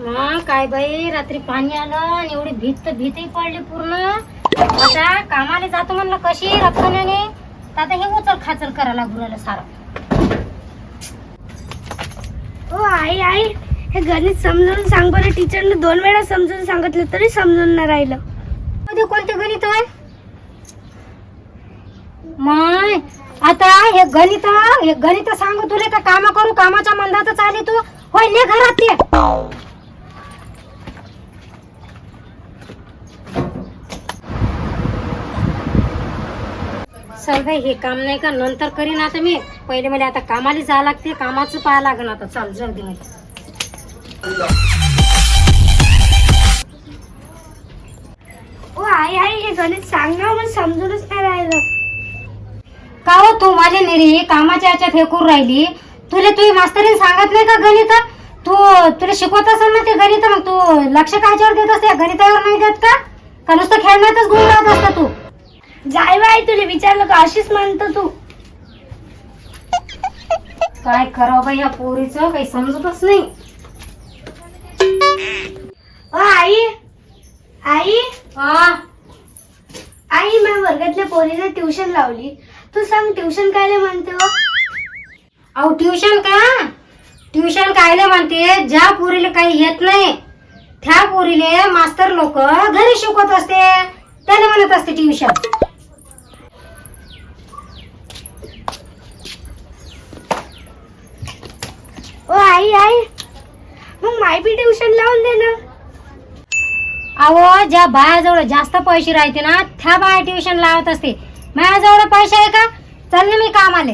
हा काय बाई रात्री पाणी आलं आणि एवढी भीत तर भीतही पडली पूर्ण. आता कामाला जातो म्हणलं कशी रक्कण्याने? आता हे उचल खाचल करायला लागू राहिलं सारं. ओ आई आई हे गणित समजून सांग बरं टीचरने दोन वेळा समजून सांगितलं तरी समजून नाही राहिलं. मध्ये कोणते गणित आहे माय आता हे गणित हे गणित सांगू तुले का काम करू कामाच्या मंदातच आली तू. होय ने घरात ये. चल बाई हे काम नाही का? नंतर करीन आता मी. पहिले मला आता कामाला जावं लागते कामाचं पाहा लागन आता. चल जाऊ दे मला ओ आई आई हे गणित सांग ना मला समजूनच नाही राहिलं. का हो तू माझ्या निरी कामाच्या याच्यात हे करून राहिली? तुला तुझी मास्तरीन सांगत नाही का गणित? तू तुला शिकवत असेल ना ते गणित मग तू लक्ष कायच्यावर देत असते? गणितावर नाही देत का? का नुसतं खेळण्यातच गुण लावत असता तू? जाय बाई तुला विचारलं का? अशीच म्हणतो तू. काय करावं बाई या पोरीचं काही समजतच नाही. ओ आई? आई? हा? आई मी वर्गातल्या पोरीला ट्युशन लावली. तू सांग ट्युशन काय म्हणते हो? अहो ट्युशन का? ट्युशन कायले म्हणते? ज्या पोरीला काही येत नाही त्या पोरीले मास्तर लोक घरी शिकवत असते. त्याला म्हणत असते ट्युशन ओ आई आई. मग माय बी ट्युशन लावून दे ना. अहो ज्या बायाजवळ जास्त पैसे राहते ना त्या बाया ट्युशन लावत असते. माझ्याजवळ पैसे आहे का? चल ना मी कामाले.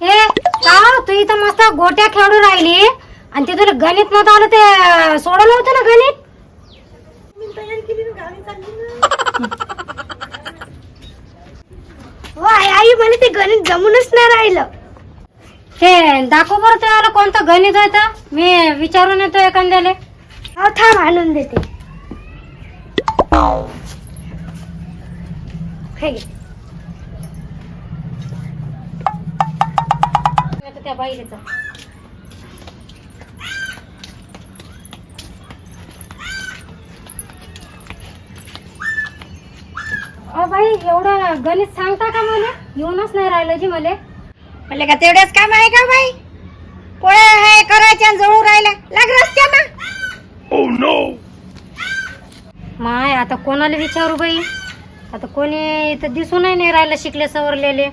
ए का तू इथं मस्त गोट्या खेळून राहिली. आणि ते तुला गणित नव्हतं आलं ते सोडवलं होतं ना गणित ओ आई आई मला ते गणित जमूनच नाही राहिलं. हे दाखव बरं त्याला कोणतं गणित आहे तर. मी विचारून येतो एखाद्याले. हो थांब आणून देते. हे घे. त्या बाईलेचं. अ बाई एवढं गणित सांगता का मला? येऊनच नाही राहिलं जी मला. म्हणले का तेवढ्याच काम आहे का बाई? पोळ्या आहे करायच्या जळू राहिल्या. लाग रस्त्यानं माय आता कोणाला विचारू बाई? आता कोणी इथं दिसूनही नाही राहिलं शिकले सवरलेले.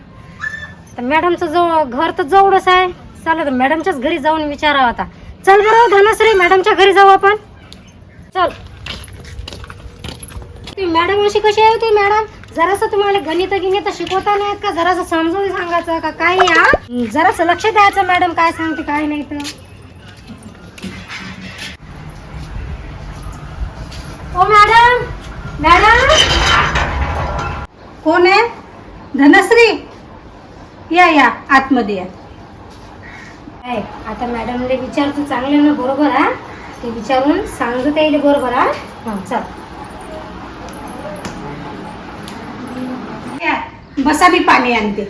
तर मॅडमचं जवळ घर तर जवळच आहे. चला तर मॅडमच्याच घरी जाऊन विचारावं आता. चल बरं धनश्री मॅडमच्या घरी जाऊ आपण. चल. ती मॅडम अशी कशी आहे ती मॅडम? जरासं तुम्हाला गणित गिणित शिकवता नाही का? जरासं समजून सांगायचं का? काय या जरासं लक्ष द्यायचं मॅडम. काय सांगते काय नाही तर. ओ मॅडम! मॅडम! कोण आहे? धनश्री? या या. आतमध्ये या. काय आता मॅडमले विचारतो चांगले ना बरोबर हा? ते विचारून सांगतो येईल बरोबर हा चल या, बसा मी पाणी आणते.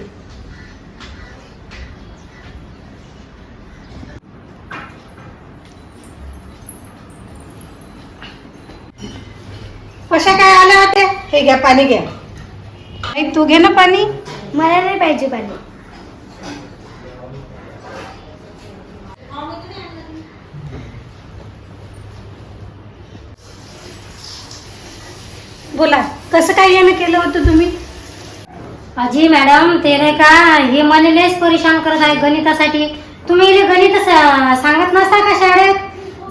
कशा काय आल्या होत्या? हे घ्या पाणी घ्या. आई, तू घे ना पाणी. मला नाही पाहिजे पाणी. बोला कसं काय यानं केलं होतं तुम्ही? अजी मॅडम ते नाही का हे मला लयच परेशान करत आहे गणितासाठी. तुम्ही इले गणित सा- सांगत नसता का शाळेत?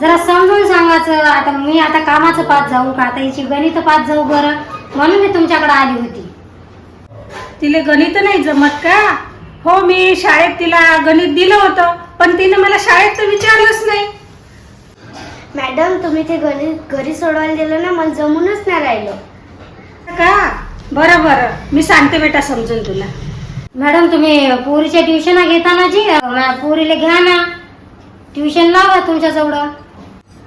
जरा समजून सांगायचं. आता मी आता कामाचं पाच जाऊ का? आता हिची गणित पाच जाऊ बरं. म्हणून मी तुमच्याकडे आली होती. तिला गणित नाही जमत का? हो मी शाळेत तिला गणित दिलं होतं पण तिने मला शाळेत तर विचारलंच नाही. मॅडम तुम्ही ते गणित घरी सोडवायला दिलं ना मला जमूनच नाही राहिलं. बरं बरं. मी सांगते बेटा समजून तुला. मॅडम तुम्ही पोरीच्या ट्युशन घेता ना जी? मा- पोरीला घ्या ना. ट्युशन लावा तुमच्याजवळ.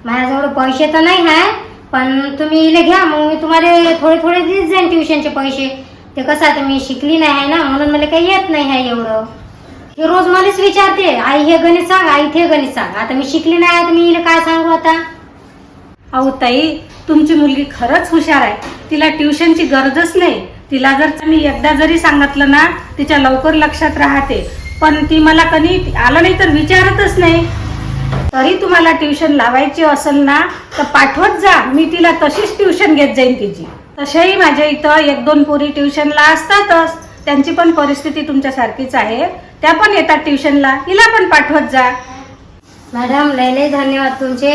माझ्याजवळ पैसे तर नाही आहे पण तुम्ही इले घ्या. मग मी तुम्हाला थोडे थोडे देत जाईन ट्युशनचे पैसे. ते कसं आता मी शिकली नाही आहे ना म्हणून मला काही येत नाही आहे एवढं. हे रोज मलाच विचारते आई हे गणित सांग आई ते गणित सांग. आता मी शिकली नाही आहे तर मी इले काय सांगू आता? अहो ताई तुमची मुलगी खरंच हुशार आहे. तिला ट्युशनची गरजच नाही. तिला जर मी एकदा जरी सांगितलं ना तिच्या लवकर लक्षात राहते. पण ती मला कधी आलं नाही तर विचारतच नाही. तरी तुम्हाला ट्युशन लावायची असेल ना तर पाठवत जा. मी तिला तशीच ट्युशन घेत जाईन तिची. तसेही माझ्या इथं एक दोन पोरी ट्युशनला असतातच. त्यांची पण परिस्थिती तुमच्यासारखीच आहे. त्या पण येतात ट्युशनला. हिला पण पाठवत जा. मॅडम लय लय धन्यवाद तुमचे.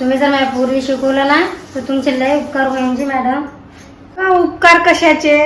तुम्ही जर माझ्या पूर्वी शिकवलं ना तर तुमचे लय उपकार होईल मॅडम. का उपकार कशाचे?